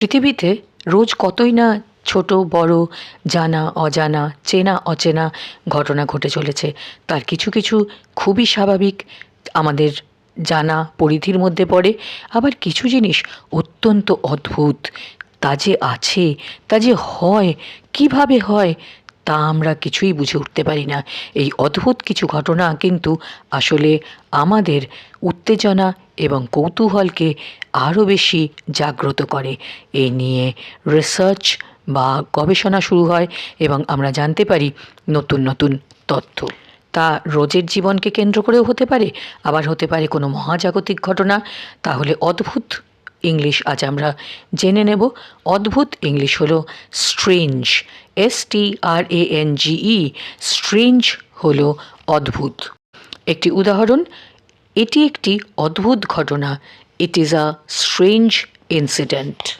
পৃথিবীতে রোজ কতই না ছোট, বড়, জানা, অজানা, চেনা, অচেনা ঘটনা ঘটে চলেছে। তার কিছু কিছু খুবই স্বাভাবিক আমাদের জানা পরিধির মধ্যে পড়ে। আবার কিছু জিনিস অত্যন্ত অদ্ভুত। তা যে আছে, তা যে হয়, কীভাবে হয় তা আমরা কিছুই বুঝে উঠতে পারি না। এই অদ্ভুত কিছু ঘটনা কিন্তু আসলে আমাদের উত্তেজনা এবং কৌতূহলকে আরও বেশি জাগ্রত করে। এই নিয়ে রিসার্চ বা গবেষণা শুরু হয় এবং আমরা জানতে পারি নতুন নতুন তথ্য। তা রোজের জীবনকে কেন্দ্র করেও হতে পারে, আবার হতে পারে কোনো মহাজাগতিক ঘটনা। তাহলে অদ্ভুত ইংলিশ, আজ আমরা জেনে নেব অদ্ভুত ইংলিশ হলো strange S T R A N G E strange হলো অদ্ভুত। একটি উদাহরণ, এটি একটি অদ্ভুত ঘটনা it is a strange incident